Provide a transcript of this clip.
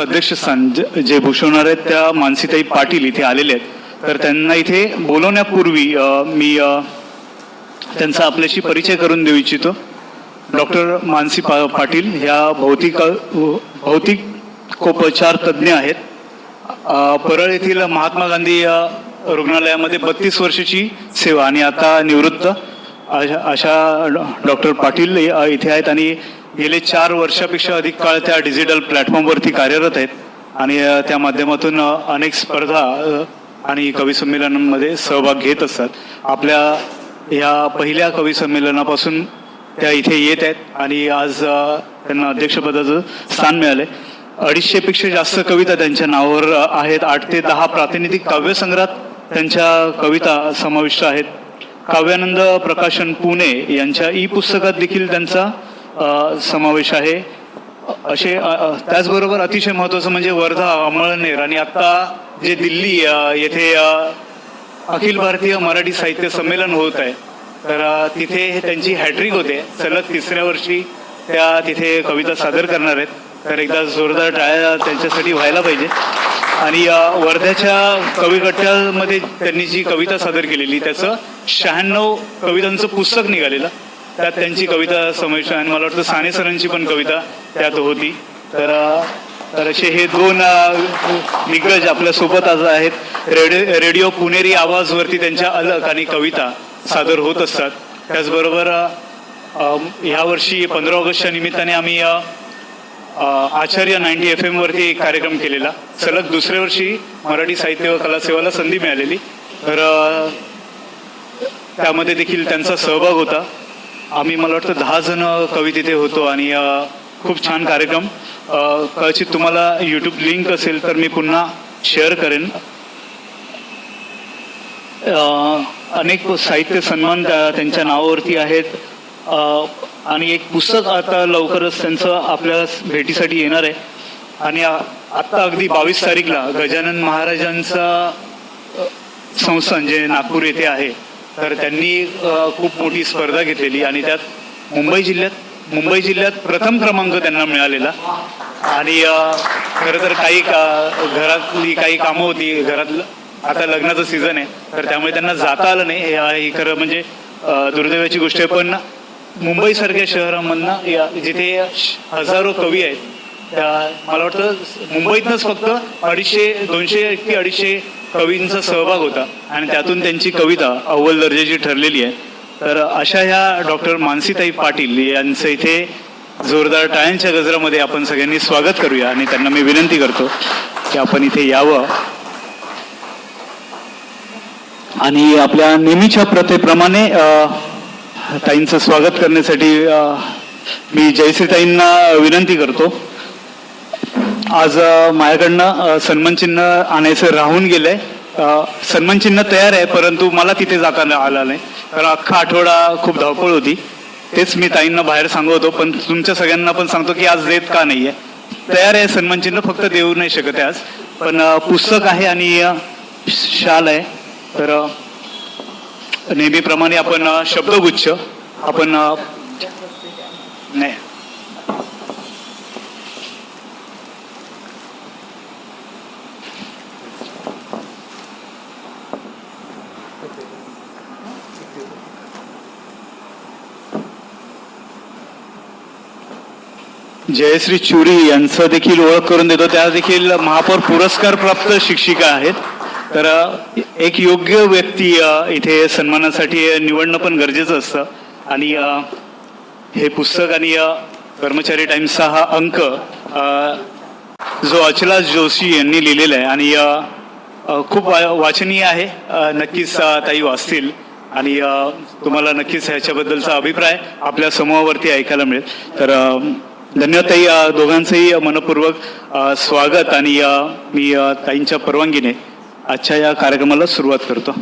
अध्यक्ष ज- जे भूषवणार आहेत त्या मानसीताई पाटील इथे आलेले आहेत. तर त्यांना इथे बोलवण्यापूर्वी मी त्यांचा आपल्याशी परिचय करून देऊ इच्छितो. डॉक्टर मानसी पा पाटील ह्या भौतिक भौतिकोपचार तज्ज्ञ आहेत. परळ येथील महात्मा गांधी रुग्णालयामध्ये बत्तीस वर्षाची सेवा आणि आता निवृत्त. अशा अशा डॉक्टर पाटील इथे आहेत आणि गेले चार वर्षापेक्षा अधिक काळ त्या डिजिटल प्लॅटफॉर्मवरती कार्यरत आहेत. आणि त्या माध्यमातून अनेक स्पर्धा आणि कवी संमेलनांमध्ये सहभाग घेत असतात. आपल्या या पहिल्या कवी संमेलनापासून त्या इथे येत आहेत. आणि आज त्यांना अध्यक्षपदाचं स्थान मिळालंय. अडीचशेपेक्षा जास्त कविता त्यांच्या नावावर आहेत. आठ ते दहा प्रातिनिधिक काव्यसंग्रहात त्यांच्या कविता समाविष्ट आहेत. काव्यानंद प्रकाशन पुणे यांच्या ई पुस्तकात देखील त्यांचा समावेश आहे. असे त्याचबरोबर अतिशय महत्त्वाचं म्हणजे वर्धा अमळनेर आणि आता जे दिल्ली येथे अखिल भारतीय मराठी साहित्य संमेलन होत आहे. तर तिथे त्यांची हॅट्रिक होते. सलग तिसऱ्या वर्षी त्या तिथे कविता सादर करणार आहेत. तर एकदा जोरदार टाळ्या त्यांच्यासाठी व्हायला पाहिजे. आणि वर्ध्याच्या कविगट्ट्यामध्ये त्यांनी जी कविता सादर केलेली त्याचं शहाण्णव कवितांचं पुस्तक निघालेलं. त्यात त्यांची कविता समाविष्ट आहे आणि मला वाटतं साने सरांची पण कविता त्यात होती. तर तर असे हे दोन दिग्गज आपल्यासोबत आज आहेत. रेडिओ रेडिओ पुणेरी आवाजवरती त्यांच्या अलग आणि कविता सादर होत असतात. त्याचबरोबर ह्यावर्षी पंधरा ऑगस्टच्या निमित्ताने आम्ही आचार्य नाईन्टी एफ एमवरती एक कार्यक्रम केलेला. सलग दुसऱ्या वर्षी मराठी साहित्य व कला सेवाला संधी मिळालेली. तर त्यामध्ये देखील त्यांचा सहभाग होता. आम्ही मला वाटतं दहा जण कवी तिथे होतो आणि खूप छान कार्यक्रम. कदाचित तुम्हाला यूट्यूब लिंक असेल तर मी पुन्हा शेअर करेन. अनेक साहित्य सन्मान त्या- त्यांच्या नावावरती आहेत. आणि एक पुस्तक आता लवकरच त्यांचं आपल्या भेटीसाठी येणार आहे. आणि आत्ता अगदी बावीस तारीखला गजानन महाराजांचा संस्थान जे नागपूर येथे आहे तर त्यांनी खूप मोठी स्पर्धा घेतलेली आणि त्यात मुंबई जिल्ह्यात मुंबई जिल्ह्यात प्रथम क्रमांक त्यांना मिळालेला. आणि खरं तर काही का- घरातली काही कामं होती. घरातलं आता लग्नाचं सीझन आहे. तर त्यामुळे त्यांना जाता आलं नाही. हे ही खरं म्हणजे दुर्दैवाची गोष्ट आहे. पण मुंबईसारख्या शहरामधनं या जिथे हजारो कवी आहेत मला वाटतं मुंबईतनंच फक्त अडीचशे दोनशे की अडीचशे कवींचा सहभाग होता. आणि त्यातून त्यांची कविता अव्वल दर्जाची ठरलेली आहे. तर अशा ह्या डॉक्टर मानसीताई पाटील यांचं इथे जोरदार टाळ्यांच्या गजरामध्ये आपण सगळ्यांनी स्वागत करूया. आणि त्यांना मी विनंती करतो की आपण इथे यावं. आणि आपल्या नेहमीच्या प्रथेप्रमाणे ताईंचं स्वागत करण्यासाठी मी जयश्रीताईंना विनंती करतो. आज माझ्याकडनं सन्मान चिन्ह आणायचं राहून गेलंय. सन्मान चिन्ह तयार आहे परंतु मला तिथे जाता आला नाही. कारण अख्खा आठवडा खूप धावपळ होती. तेच मी ताईंना बाहेर सांगत होतो पण तुमच्या सगळ्यांना पण सांगतो की आज देत का नाहीये. तयार आहे सन्मान चिन्ह फक्त देऊ नाही शकत आहे आज. पण पुस्तक आहे आणि शाल आहे. तर नेहमीप्रमाणे आपण शब्दगुच्छ आपण नाही. जयश्री चुरी यांचं देखील ओळख करून देतो. त्या देखील महापौर पुरस्कार प्राप्त शिक्षिका आहेत. तर एक योग्य व्यक्ती इथे सन्मानासाठी निवडणं पण गरजेचं असतं. आणि हे पुस्तक आणि कर्मचारी टाइम्सचा हा अंक जो अचला जोशी यांनी लिहिलेला आहे. आणि खूप वा- वाचनीय आहे. नक्कीच ताई वाचतील. आणि तुम्हाला नक्कीच ह्याच्याबद्दलचा अभिप्राय आपल्या समूहावरती ऐकायला मिळेल. तर धन्यवाद ताई दोघांचंही मनपूर्वक स्वागत आणि मी ताईंच्या परवानगीने आजच्या या कार्यक्रमाला सुरुवात करतो.